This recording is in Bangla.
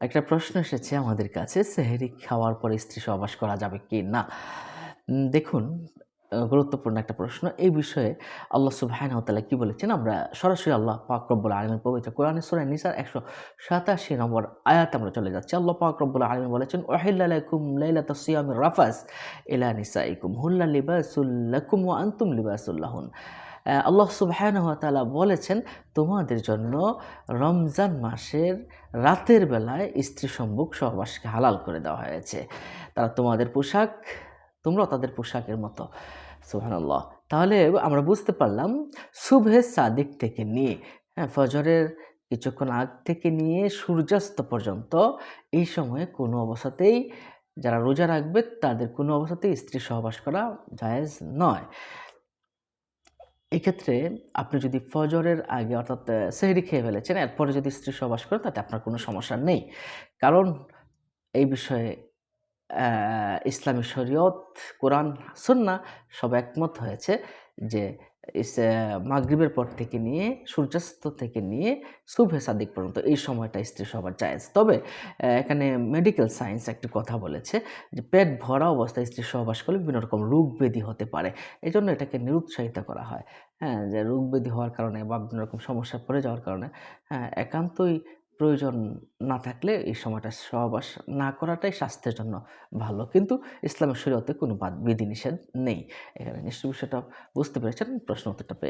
একটা প্রশ্ন এসেছে আমাদের কাছে সেহরি খাওয়ার পরে স্ত্রী সহবাস করা যাবে কি না দেখুন গুরুত্বপূর্ণ একটা প্রশ্ন। এই বিষয়ে আল্লাহ তাআলা কি বলেছেন? আমরা সরাসরি আল্লাহ পাক রব্বুল আলামিন পবিত্র কোরআনে সূরা নিসার 187 নম্বর আয়াত আমরা চলে যাচ্ছি। আল্লাহ পাক রব্বুল আলামিন বলেছেন ওয়াহিল্লা লাকুম লাইলাতাস সিয়ামির রাফাস ইলা নিসাইকুম। হুল্লা লিবাসুল লাকুম ওয়া আনতুম লিবাসুল লাহুন। আহ, আল্লাহ সুবহানাহু ওয়া তাআলা বলেছেন, তোমাদের জন্য রমজান মাসের রাতের বেলায় স্ত্রী সম্মুখ সহবাসকে হালাল করে দেওয়া হয়েছে। তারা তোমাদের পোশাক, তোমরাও তাদের পোশাকের মতো। সুবহানাল্লাহ। তাহলে আমরা বুঝতে পারলাম শুভে সাদিক থেকে নিয়ে হ্যাঁ ফজরের কিছুক্ষণ আগ থেকে নিয়ে সূর্যাস্ত পর্যন্ত এই সময়ে কোনো অবস্থাতেই যারা রোজা রাখবে, তাদের কোনো অবস্থাতেই স্ত্রী সহবাস করা জায়েজ নয়। এক্ষেত্রে আপনি যদি ফজরের আগে অর্থাৎ সেহরি খেয়ে ফেলেছেন, এরপরে যদি স্ত্রী সবাস করেন তাতে আপনার কোনো সমস্যা নেই। কারণ এই বিষয়ে ইসলামী শরীয়ত, কোরআন সুন্না সব একমত হয়েছে যে মাগরিবের পর থেকে নিয়ে, সূর্যাস্ত থেকে নিয়ে শুভে সাদিক পর্যন্ত এই সময়টা স্ত্রী সবার জায়েজ। তবে এখানে মেডিকেল সায়েন্স একটি কথা বলেছে যে, পেট ভরা অবস্থায় স্ত্রী সহবাস করলে বিভিন্ন রকম রোগ ব্যাধি হতে পারে। এই জন্য এটাকে নিরুৎসাহিত করা হয়। হ্যাঁ যে রোগ ব্যাধি হওয়ার কারণে বা বিভিন্ন রকম সমস্যা পড়ে যাওয়ার কারণে হ্যাঁ একান্তই প্রয়োজন না থাকলে এই সময়টা সহবাস না করাটাই স্বাস্থ্যের জন্য ভালো। কিন্তু ইসলামের শরীয়তে কোনো বাদ বিধিনিষেধ নেই। এখানে নিশ্চয় বিষয়টা বুঝতে পেরেছেন, প্রশ্ন উত্তরটা পেয়ে